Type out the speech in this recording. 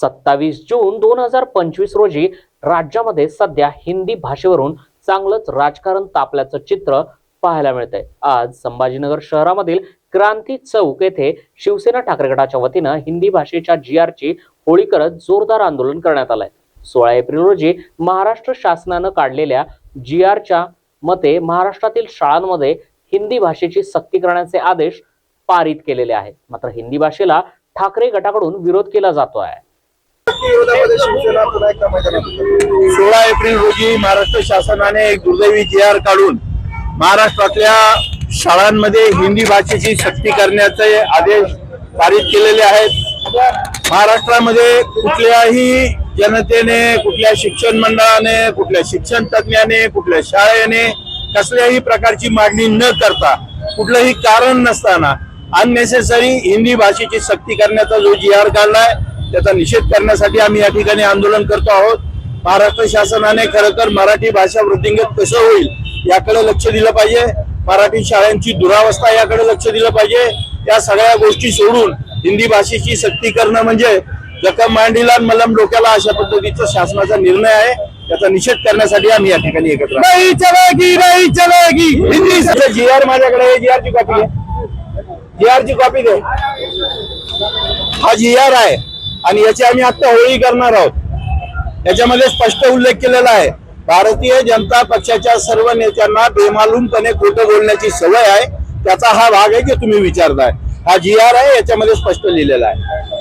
सत्तावीस जून दोन हजार पंचवीस रोजी राज्यामध्ये सध्या हिंदी भाषेवरून चांगलंच राजकारण तापल्याचं चित्र पाहायला मिळतंय. आज संभाजीनगर शहरामधील क्रांती चौक येथे शिवसेना ठाकरे गटाच्या वतीनं हिंदी भाषेच्या जी आरची होळी करत जोरदार आंदोलन करण्यात आलंय. सोळा एप्रिल रोजी महाराष्ट्र शासनानं काढलेल्या जी आरच्या मते महाराष्ट्रातील शाळांमध्ये हिंदी भाषेची सक्ती करण्याचे आदेश पारित केलेले आहेत. मात्र हिंदी भाषेला ठाकरे गटाकडून विरोध केला जातो आहे विरोधामध्ये शिवसेना पुन्हा एकदा मैदानात सोळा एप्रिल रोजी महाराष्ट्र शासनाने एक दुर्दैवी जी आर काढून महाराष्ट्रातल्या शाळांमध्ये हिंदी भाषेची सक्ती करण्याचे आदेश पारित केलेले आहेत. महाराष्ट्रामध्ये कुठल्याही जनतेने कुठल्या शिक्षण मंडळाने कुठल्या शिक्षण तज्ज्ञाने कुठल्या शाळेने कसल्याही प्रकारची मागणी न करता कुठलंही कारण नसताना अननेसेसरी हिंदी भाषेची सक्ती करण्याचा जो जी आर काढलाय त्याचा निषेध करण्यासाठी आम्ही या ठिकाणी आंदोलन करतो आहोत. महाराष्ट्र शासनाने खरं तर मराठी भाषा वृद्धिंगत कसं होईल याकडे लक्ष दिलं पाहिजे. मराठी शाळांची दुरावस्था याकडे लक्ष दिलं पाहिजे. या सगळ्या गोष्टी सोडून हिंदी भाषेची सक्ती करणं म्हणजे जखम मांडीला मलम डोक्याला अशा पद्धतीचा शासनाचा निर्णय आहे. त्याचा निषेध करण्यासाठी आम्ही या ठिकाणी एकत्र हिंदी जी आर माझ्याकडे जी आर ची कॉपी आहे जी आर ची कॉपी दे हा जी आर आहे. आणि याची आम्ही आता होळी करणार आहोत. याच्यामध्ये स्पष्ट उल्लेख केलेला आहे. भारतीय जनता पक्षाच्या सर्व नेत्यांना बेमालूमपणे खोटं बोलण्याची सवय आहे. त्याचा हा भाग आहे की तुम्ही विचारताय. हा जी आर आहे याच्यामध्ये स्पष्ट लिहिलेला आहे.